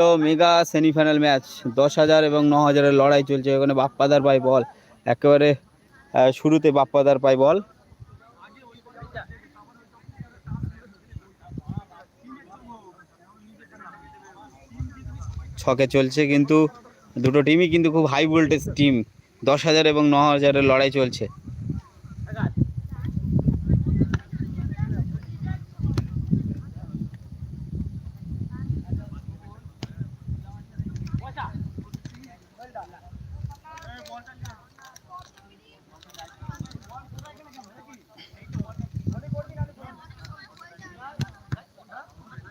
তো mega semifinal match, দশ হাজার এবং ন হাজারের লড়াই চলছে, ওখানে বাপ্পাদার পায় বল। একেবারে শুরুতে বাপ্পাদার পায় বল। ছকে চলছে কিন্তু দুটো টিমই কিন্তু খুব হাই ভোল্টেজ টিম দশ হাজার এবং ন হাজারের লড়াই চলছে।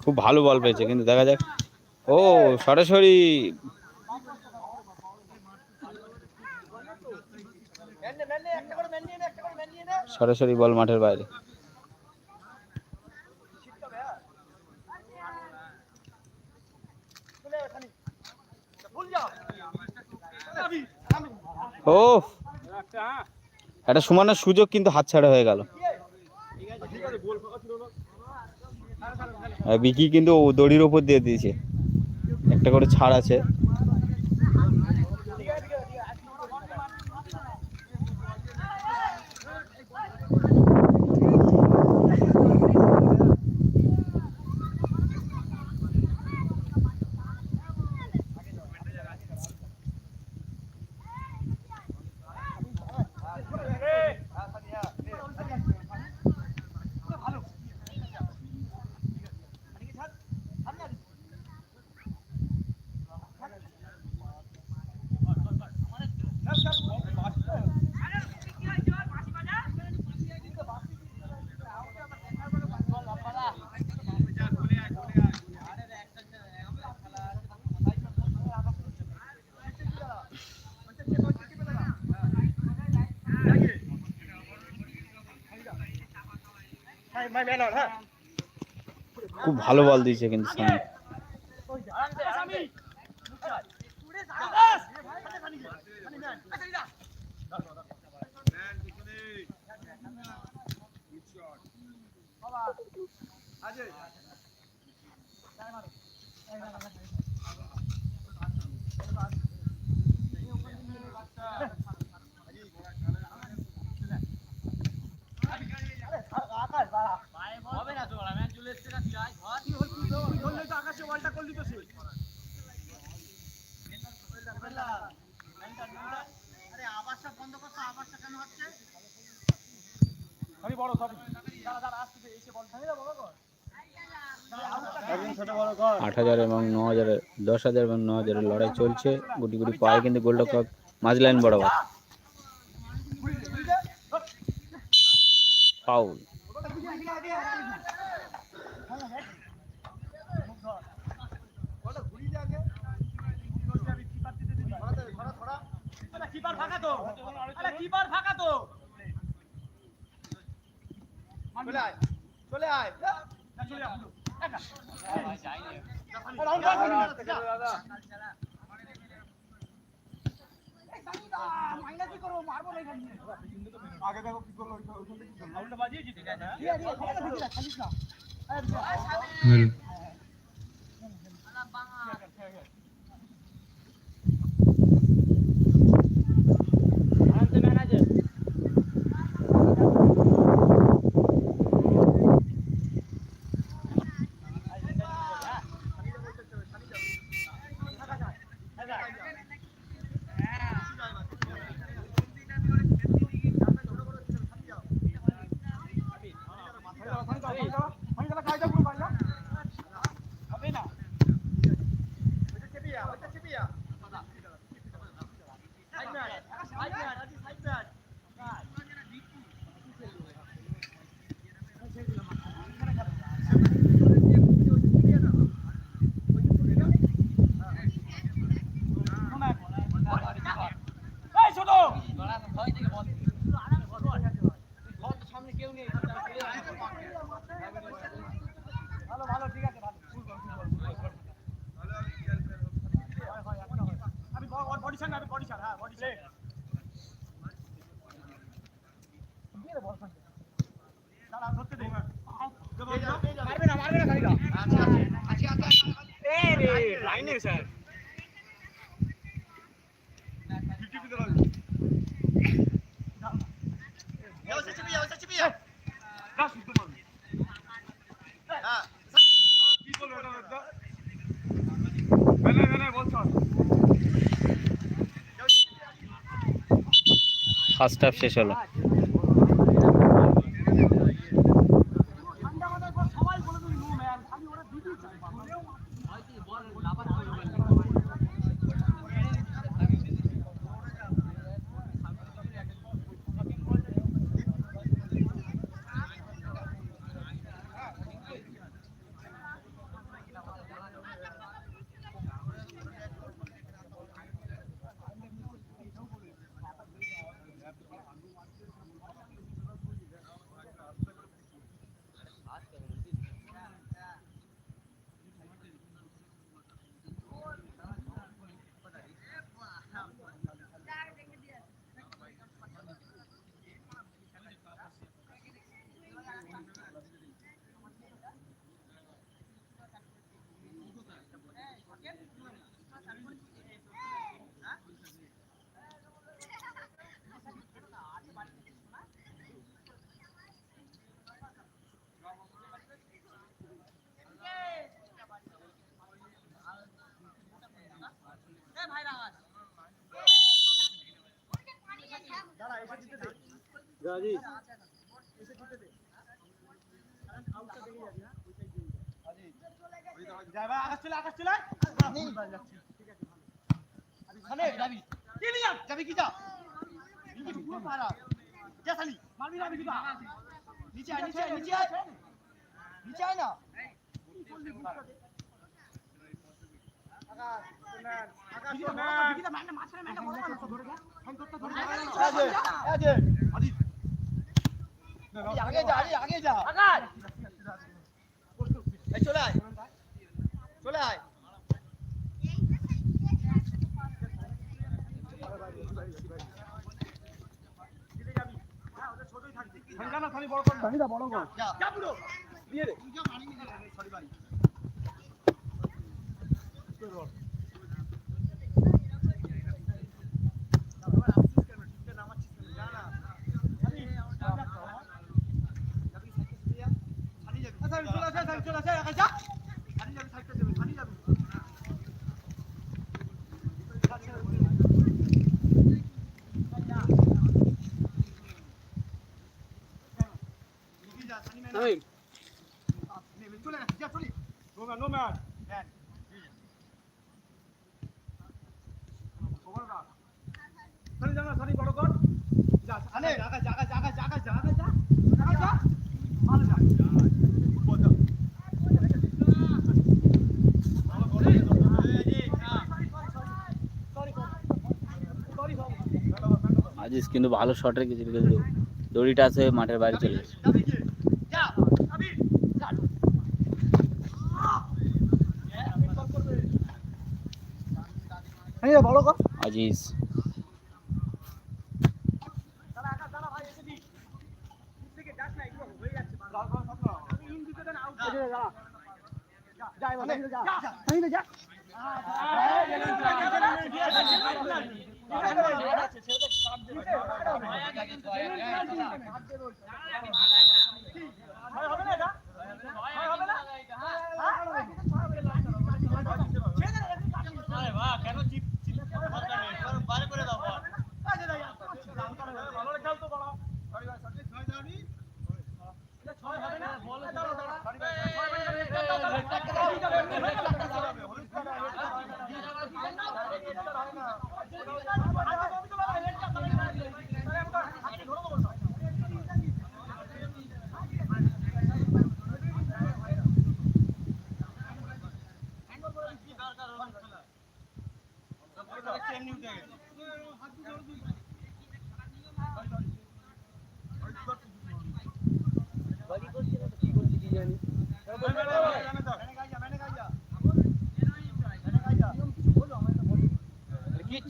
খুব ভালো বল পেয়েছে কিন্তু দেখা যাক। ও সরাসরি। সরাসরি বল মাঠের বাইরে। ও একটা সমানের সুযোগ কিন্তু হাত ছাড়া হয়ে গেল। বিকি কিন্তু দড়ির ওপর দিয়ে দিয়েছে। একটা করে ছাড় আছে। খুব ভালো বল দিয়েছে কিন্তু সামনে আট হাজার এবং ন হাজারের দশ হাজার এবং ন হাজারের লড়াই চলছে। গুটি গুটি পায়ে কিন্তু গোল্ড কাপ মাঝ লাইন বরাবর। ফাউল কিপার ফাঁকা তো আরে কিপার ফাঁকা তো চলে আয় চলে আয় চলে আয় আগে দেখো কি করল রাউন্ড বাজিয়েছি ঠিক আছে ঠিক আমি বডি ছাড় আমি বডি ছাড় হ্যাঁ বডি ছাড় দাঁড়া ধরতে দে। মারবে না মারবে না খালিদা এ রে লাইনে স্যার। না শুনতে পারবে কি বলব এটা একটা বেলে বেলে বলছ ফার্স্ট হাফ শেষ হলো ঠান্ডা মাথায় পর সবাই বলে দিল নো ম্যান খালি ওরা দিদি চায় দাঁড়া এসে দিতে দে গাজি এসে দিতে দে আউটটা দেখে যাবি হ্যাঁ ওইটাই দিবি গাজি যাবা আকাশ চলে আকাশ চলে ঠিক আছে ভালো খানে যাবি কি নিয়া যাবি কি যা নিচে নিচে না। আকাশ আকাশ ধরে ধরে যা আগে যা আরে আগে যা। আকাশ এই চলে আয়। চলে আয়। চলে যা চলে নো ম্যান নো ম্যান আনে জায়গা জায়গা জায়গা জায়গা জায়গা যা জায়গা যা ভালো যা ফুটবল যা আজিজ কিন্তু ভালো শট রেখেছিল কিন্তু দড়িটা আছে মাঠের বাইরে চলে গেছে। বড় আজিজ এমনি উঠে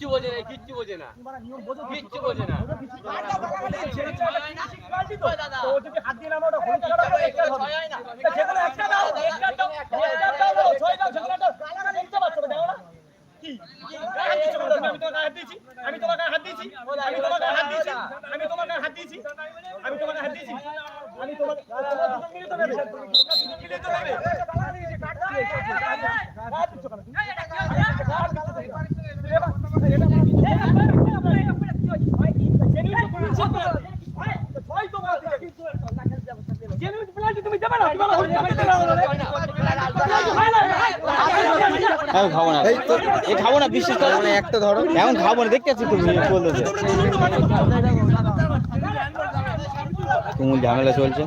কিচ্ছু বোঝে না কিচ্ছু বোঝে না কিচ্ছু বোঝে না আমি তোমার গায়ে হাত দিয়েছি? আমি তোমার হাত দিয়েছি? আমি তোমার গায়ে হাত দিয়েছি? আমি তোমার গায়ে হাত দিয়েছি? আমি দুজন মিলে তো নেবে। খাব না। এ খাব না বিশ্বাস করো। না একটা ধরো। এখন খাব না দেখতে পাচ্ছি তুমি বলতেছে তুমুল ঝামেলা চলছে।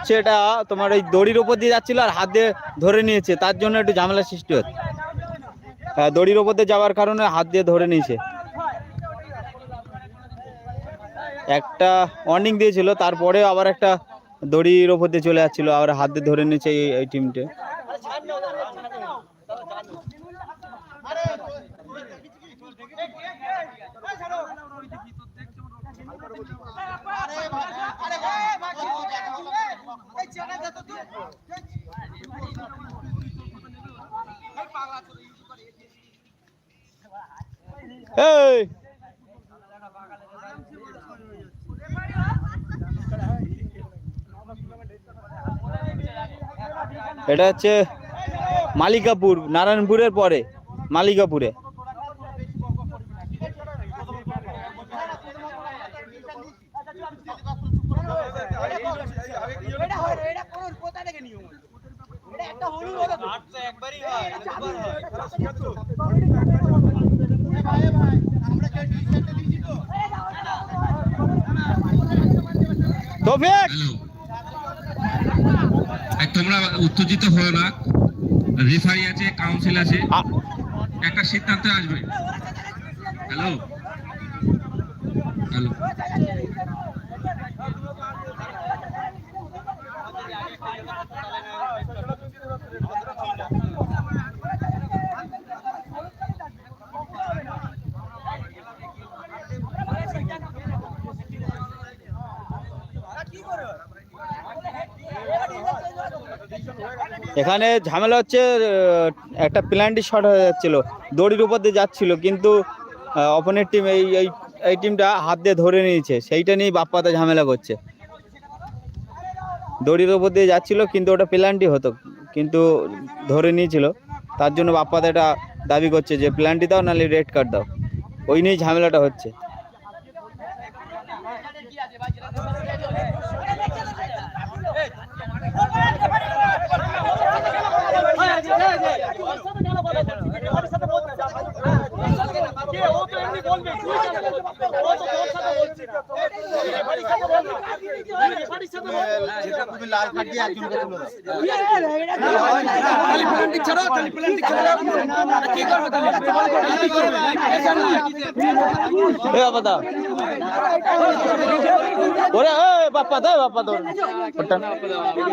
হচ্ছে এটা তোমার ওই দড়ির ওপর দিয়ে যাচ্ছিল আর হাত দিয়ে ধরে নিয়েছে তার জন্য একটু ঝামেলা সৃষ্টি হচ্ছে। হ্যাঁ, দড়ির ওপর দিয়ে যাওয়ার কারণে হাত দিয়ে ধরে নিয়েছে। একটা ওয়ার্নিং দিয়েছিল তারপরে আবার একটা দড়ির ওপর দিয়ে চলে যাচ্ছিল আবার হাত দিয়ে ধরে নিয়েছে এই এই টিমটা এই! এটা হচ্ছে মালিকাপুর নারায়ণপুরের পরে মালিকাপুরে তৌফিক হ্যালো আর তোমরা উত্তেজিত হয় না। রেফারি আছে কাউন্সিল আছে। একটা সিদ্ধান্তে আসবে। হ্যালো? হ্যালো? এখানে ঝামেলা হচ্ছে একটা প্ল্যান্টি শট হয়ে যাচ্ছিল, দড়ির উপর দিয়ে যাচ্ছিল, কিন্তু অপোনেন্ট টিম এই এই টিমটা হাত দিয়ে ধরে নিয়েছে, সেইটা নিয়েই বাপ্পাতে ঝামেলা করছে। দড়ির উপর দিয়ে যাচ্ছিল, কিন্তু ওটা প্ল্যান্টি হতো, কিন্তু ধরে নিয়েছিল। তার জন্য বাপ্পাতে এটা দাবি করছে যে প্ল্যান্টি দাও, নাহলে রেড কার্ড দাও। ওই নিয়েই ঝামেলাটা হচ্ছে। কে? ও তো এমনি বলবে। তুই কেন বলছিস ও তো তোর সাথে বলছিস না। এ বাপ্পা দাও। ওরে এ বাপ্পা দে বাপ্পা দৌড় ওটা আমি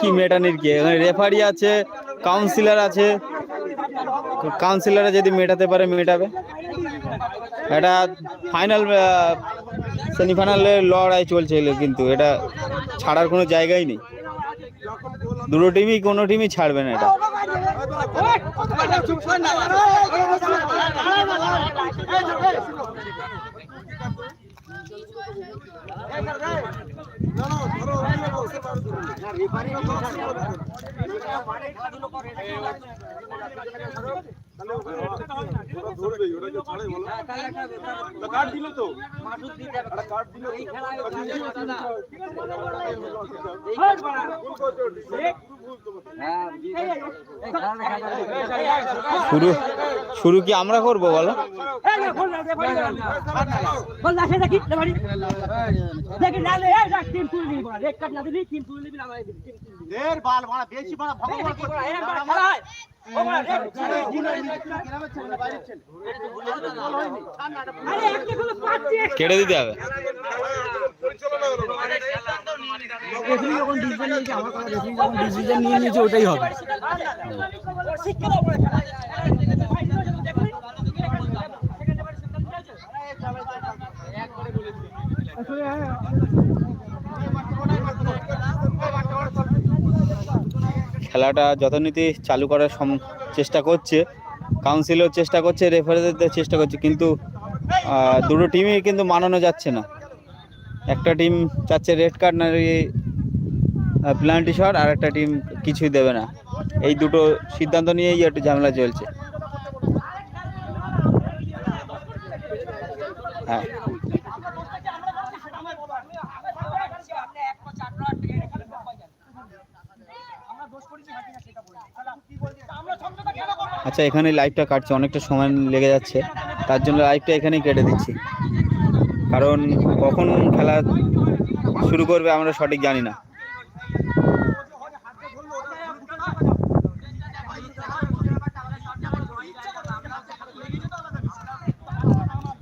কি মেটানির কি? রেফারি আছে কাউন্সিলর আছে। কাউন্সিলররা যদি মেটাতে পারে, মেটাবে। এটা ফাইনাল সেমিফাইনালে লড়াই চলছে কিন্তু। এটা ছাড়ার কোনো জায়গাই নেই। দুটো টিমই কোনো টিমই ছাড়বে না এটা। শুরু শুরু কি আমরা করব বলো? বেশি কেটে দিতে হবে। ওটাই যখন ডিসিশন নিয়েছে আমার কথা রেফারি যখন ডিসিশন নিয়ে নিয়েছে ওটাই হবে শিক্ষা দাও পড়ে খেলাটা যথানীতি চালু করার সম- চেষ্টা করছে। কাউন্সিলও চেষ্টা করছে রেফারিদের চেষ্টা করছে, কিন্তু দুটো টিমই কিন্তু মানানো যাচ্ছে না। একটা টিম চাচ্ছে রেড কার্ড না প্লান্টি শট আর একটা টিম কিছুই দেবে না। এই দুটো সিদ্ধান্ত নিয়েই একটু ঝামেলা চলছে। হ্যাঁ। আচ্ছা এখানে লাইভটা কাটছে, অনেকটা সময় লেগে যাচ্ছে। তার জন্য লাইভটা এখানেই কেটে দিচ্ছি। কারণ কখন খেলা শুরু করবে আমরা সঠিক জানি না।